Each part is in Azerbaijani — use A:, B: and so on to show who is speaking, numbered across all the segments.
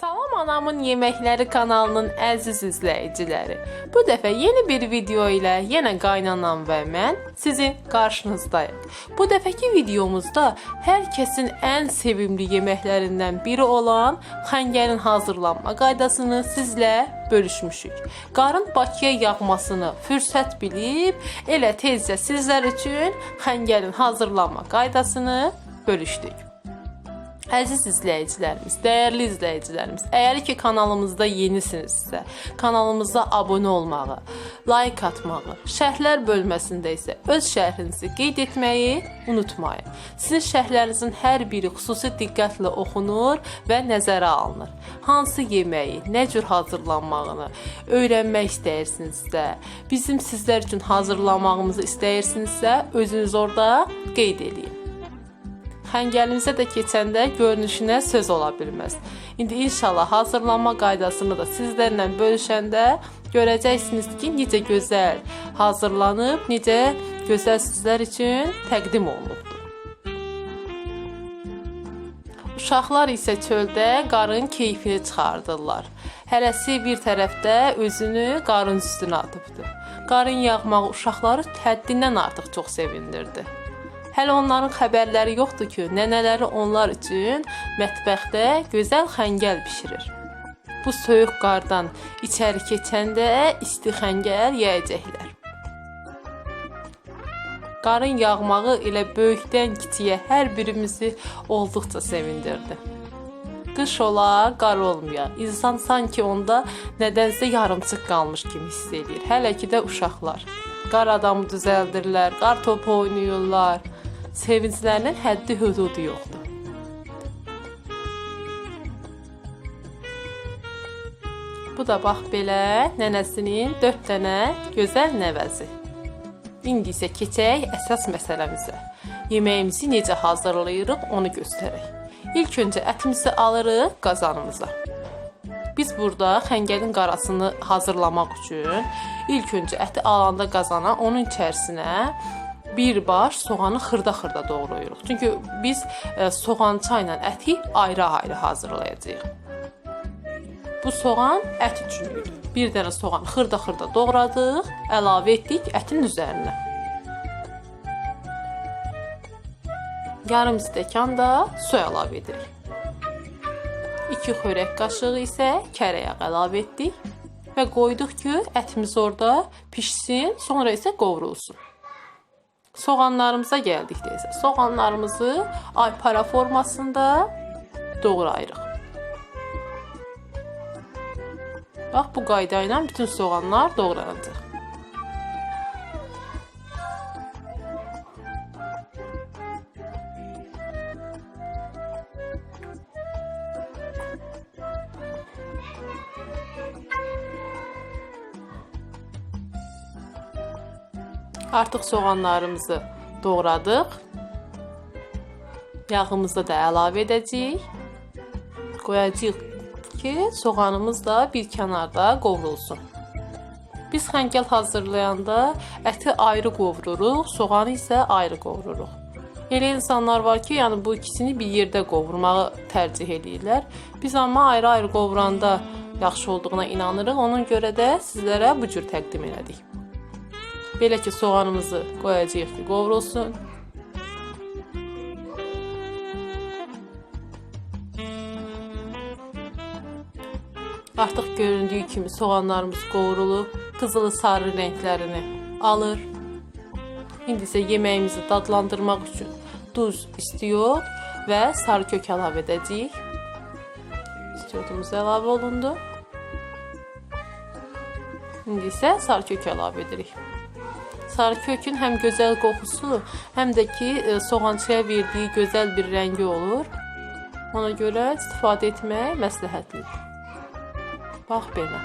A: Salam Anamın Yeməkləri kanalının əziz izləyiciləri. Bu dəfə yeni bir video ilə yenə qaynanam və mən sizin qarşınızdayıq. Bu dəfəki videomuzda hər kəsin ən sevimli yeməklərindən biri olan xəngəlin hazırlanma qaydasını sizlə bölüşmüşük. Qarın Bakıya yağmasını fürsət bilib elə tezcə sizlər üçün xəngəlin hazırlanma qaydasını bölüşdük. Əziz izləyicilərimiz, dəyərli izləyicilərimiz, əgər ki kanalımızda yenisinizsə, kanalımıza abunə olmağı, like atmağı, şərhlər bölməsində isə öz şərhinizi qeyd etməyi unutmayın. Sizin şərhlərinizin hər biri xüsusi diqqətlə oxunur və nəzərə alınır. Hansı yeməyi, nə cür hazırlanmağını öyrənmək istəyirsinizsə, bizim sizlər üçün hazırlamağımızı istəyirsinizsə, özünüz orada qeyd eləyin. Xəngəlimizə də keçəndə görünüşünə söz ola bilməz. İndi inşallah hazırlanma qaydasını da sizlərlə bölüşəndə görəcəksiniz ki, necə gözəl hazırlanıb, necə gözəl sizlər üçün təqdim olunubdur. Uşaqlar isə çöldə qarın keyfini çıxardırlar. Hərəsi bir tərəfdə özünü qarın üstünə atıbdı. Qarın yağmağı uşaqları həddindən artıq çox sevindirdi. Hələ onların xəbərləri yoxdur ki, nənələri onlar üçün mətbəxdə gözəl xəngəl bişirir. Bu soyuq qardan içəri keçəndə isti xəngəl yeyəcəklər. Qarın yağmağı elə böyükdən kiçiyə hər birimizi olduqca sevindirdi. Qış ola, qar olmaya. İnsan sanki onda nədənsə yarımçıq qalmış kimi hiss edir. Hələ ki də uşaqlar. Qar adamı düzəldirlər, qar topu oynayırlar sevinclərinin həddi hüdudu yoxdur. Bu da bax belə nənəsinin 4 dənə gözəl nəvəzi. İndi isə keçək əsas məsələmizə. Yeməyimizi necə hazırlayırıq onu göstərək. İlk öncə ətimizi alırıq qazanımıza. Biz burada xəngəlin qarasını hazırlamaq üçün ilk öncə əti alanda qazana onun içərisinə bir baş soğanı xırda-xırda doğrayırıq. Çünki biz e, soğança ilə əti ayrı-ayrı hazırlayacağıq. Bu soğan ət üçün idi. Bir dənə soğan xırda-xırda doğradıq, əlavə etdik ətin üzərinə. Yarım stəkan da su əlavə edirik. 2 xörək qaşığı isə kərə yağ əlavə etdik və qoyduq ki, ətimiz orada pişsin, sonra isə qovrulsun. Soğanlarımıza gəldikdə isə soğanlarımızı aypara formasında doğrayırıq. Bax bu qayda ilə bütün soğanlar doğranacaq. Artıq soğanlarımızı doğradıq. Yağımızı da əlavə edəcəyik. Qoyacağıq ki, soğanımız da bir kənarda qovrulsun. Biz xəngəl hazırlayanda əti ayrı qovururuq, soğanı isə ayrı qovururuq. Elə insanlar var ki, yəni bu ikisini bir yerdə qovurmağı tərcih edirlər. Biz amma ayrı-ayrı qovuranda yaxşı olduğuna inanırıq. Ona görə də sizlərə bu cür təqdim elədik. Belə ki, soğanımızı qoyacağıq ki, qovrulsun. Artıq göründüyü kimi soğanlarımız qovrulub, qızılı sarı rənglərini alır. İndi isə yeməyimizi dadlandırmaq üçün duz, istiot və sarı kök əlavə edəcəyik. İstiotumuz əlavə olundu. İndi isə sarı kök əlavə edirik. Sarı kökün həm gözəl qoxusu, həm də ki e, soğançıya verdiyi gözəl bir rəngi olur. Ona görə istifadə etmək məsləhətlidir. Bax belə.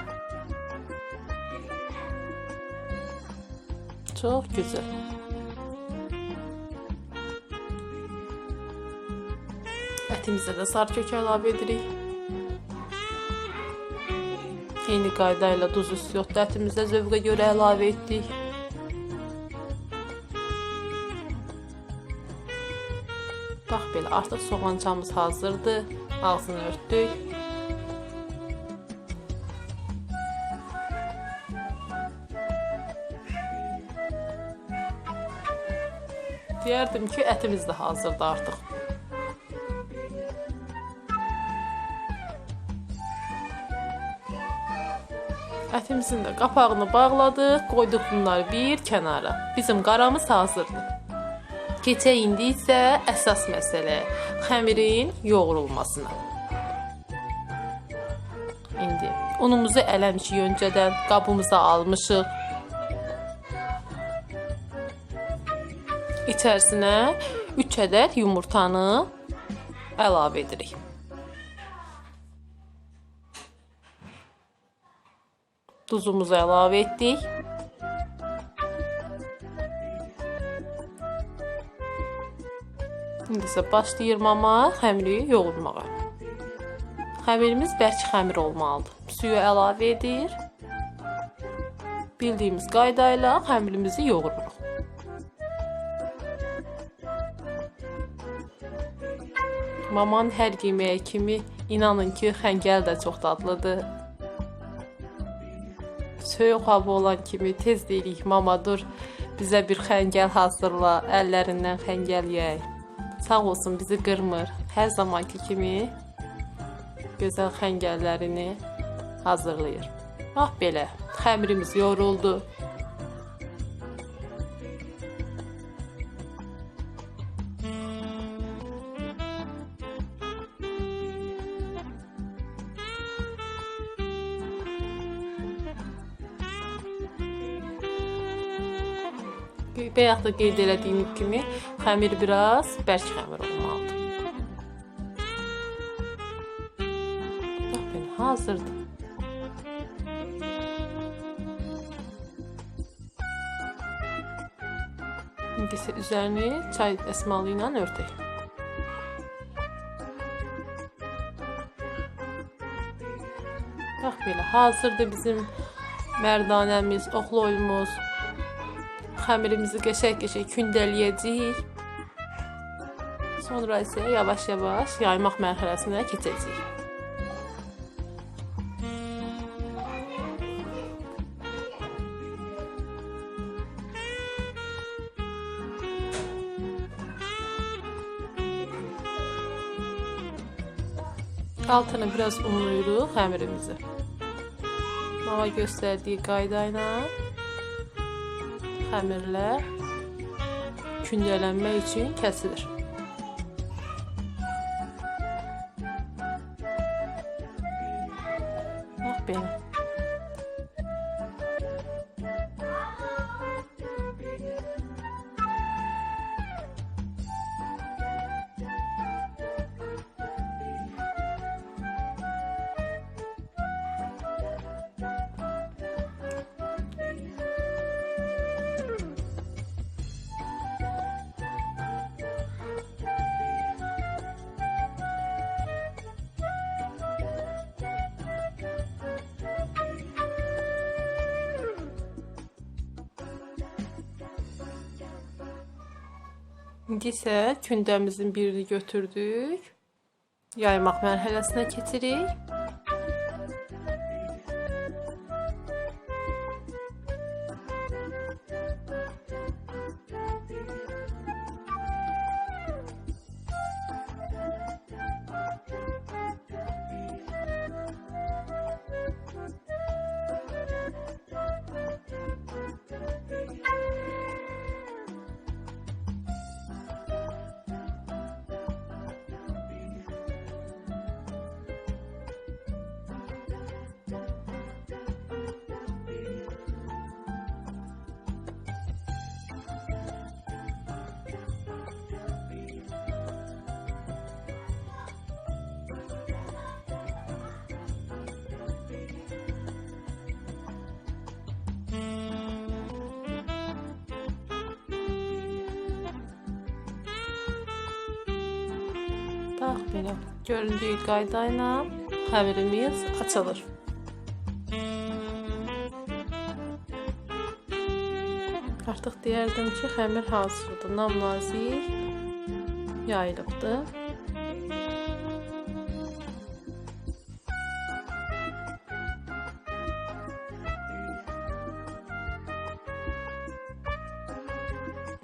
A: Çox gözəl. Ətimizə də sarı kök əlavə edirik. Eyni qayda ilə duz üstü ətimizə zövqə görə əlavə etdik. Bax belə, artıq soğancamız hazırdır. Ağzını örtdük. Deyərdim ki, ətimiz də hazırdır artıq. Ətimizin də qapağını bağladıq, qoyduq bunları bir kənara. Bizim qaramız hazırdır. Keçək indi isə əsas məsələ xəmirin yoğrulmasına. İndi unumuzu eləmişik öncədən, qabımıza almışıq. İçərisinə 3 ədəd yumurtanı əlavə edirik. Duzumuzu əlavə etdik. İndi isə başlayır mama xəmiri yoğurmağa. Xəmirimiz bərk xəmir olmalıdır. Suyu əlavə edir. Bildiyimiz qayda ilə xəmirimizi yoğururuq. Mamanın hər yeməyi kimi inanın ki, xəngəl də çox dadlıdır. Soyuq hava olan kimi tez deyirik, mama dur, bizə bir xəngəl hazırla, əllərindən xəngəl yeyək. Sağ olsun bizi qırmır. Hər zamanki kimi gözəl xəngəllərini hazırlayır. Bax belə, xəmirimiz yoruldu. Bayaq da qeyd elədiyim kimi xəmir biraz bərk xəmir olmalıdır. Bax belə hazırdır. İndi isə üzərini çay dəsmalı ilə örtək. Bax belə hazırdır bizim mərdanəmiz, oxloyumuz. Xəmirimizi qəşəng-qəşəng kündələyəcəyik. Sonra isə yavaş-yavaş yaymaq mərhələsinə keçəcəyik. Altına biraz unlayırıq xəmirimizi. Mama göstərdiyi qayda ilə xəmirlər kündələnmək üçün kəsilir. Bax belə. İndi isə kündəmizin birini götürdük. Yaymaq mərhələsinə keçirik. Bax belə. Göründüyü qayda ilə xəmirimiz açılır. Artıq deyərdim ki, xəmir hazırdır. Nam nazik yayılıbdır.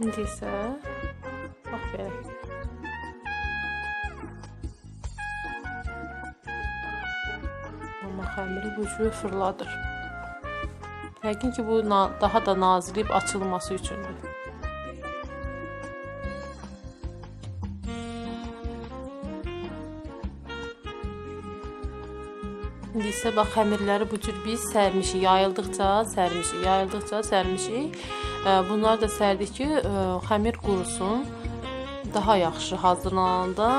A: İndi isə Amma xəmiri bu cür fırladır. Yəqin ki, bu daha da nazilib açılması üçündür. İndi isə bax xəmirləri bu cür biz sərmişik, yayıldıqca sərmişik, yayıldıqca sərmişik. Ə, Bunları da sərdik ki, ə, xəmir qurusun, daha yaxşı hazırlananda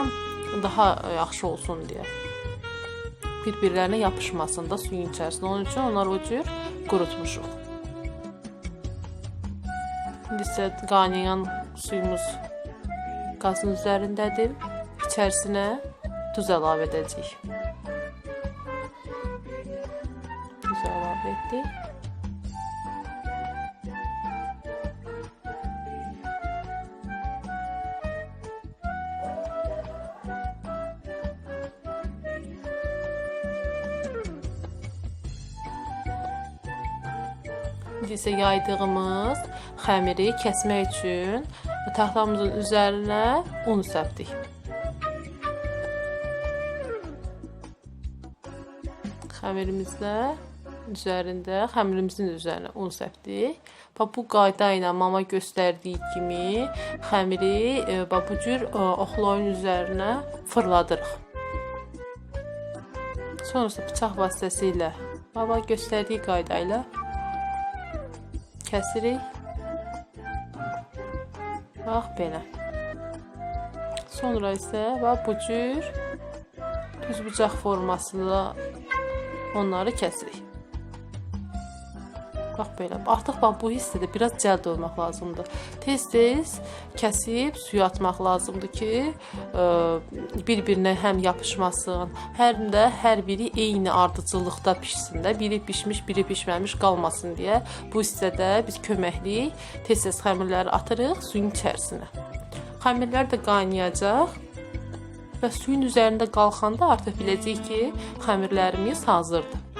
A: daha yaxşı olsun deyə. Bir-birlərinə yapışmasın da suyun içərisində. Onun üçün onları o cür qurutmuşuq. İndi isə qaynayan suyumuz qazın üzərindədir. İçərisinə duz əlavə edəcəyik. Duz əlavə etdik. İndi isə yaydığımız xəmiri kəsmək üçün taxtamızın üzərinə un səpdik. Xəmirimizlə üzərində, xəmirimizin üzərinə un səpdik. Və bu qayda ilə mama göstərdiyi kimi xəmiri e, bax bu cür e, üzərinə fırladırıq. Sonrası bıçaq vasitəsilə baba göstərdiyi qayda ilə kəsirik. Bax belə. Sonra isə bax bu cür düz bıçaq formasında onları kəsirik. Bax belə. Artıq bax bu hissədə biraz cəld olmaq lazımdır. Tez-tez kəsib suya atmaq lazımdır ki, ə, bir-birinə həm yapışmasın, həm də hər biri eyni ardıcıllıqda pişsin də, biri bişmiş, biri bişməmiş qalmasın deyə bu hissədə biz köməklik tez-tez xəmirləri atırıq suyun içərisinə. Xəmirlər də qaynayacaq və suyun üzərində qalxanda artıq biləcəyik ki, xəmirlərimiz hazırdır.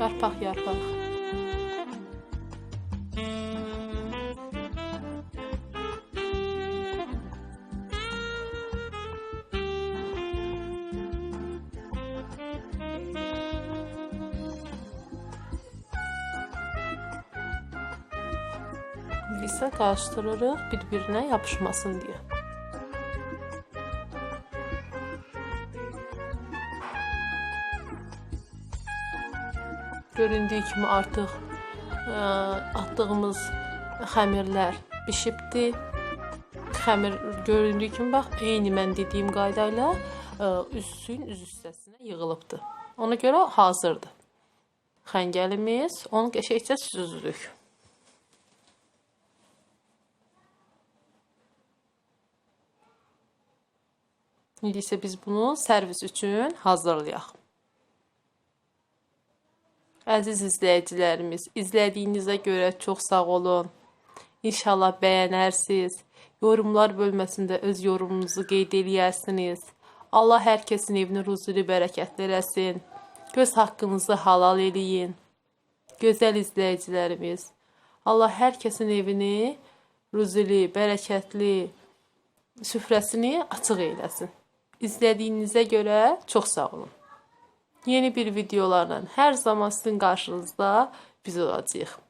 A: Yarpaq, yarpaq. İsə qarışdırırıq bir-birinə yapışmasın deyə. Göründüyü kimi artıq ə, atdığımız xəmirlər bişibdi. Xəmir göründüyü kimi bax, eyni mən dediyim qayda ilə üz suyun üz hissəsinə yığılıbdı. Ona görə hazırdır. Xəngəlimiz, onu qəşəngcə süzdük. İndi isə biz bunu servis üçün hazırlayaq. Əziz izləyicilərimiz, izlədiyinizə görə çox sağ olun. İnşallah bəyənərsiniz. Yorumlar bölməsində öz yorumunuzu qeyd eləyərsiniz. Allah hər kəsin evini ruzuli bərəkətli eləsin. Göz haqqınızı halal eləyin. Gözəl izləyicilərimiz, Allah hər kəsin evini ruzuli, bərəkətli, süfrəsini açıq eyləsin. İzlədiyinizə görə çox sağ olun. Yeni bir videolarla hər zaman sizin qarşınızda biz olacağıq.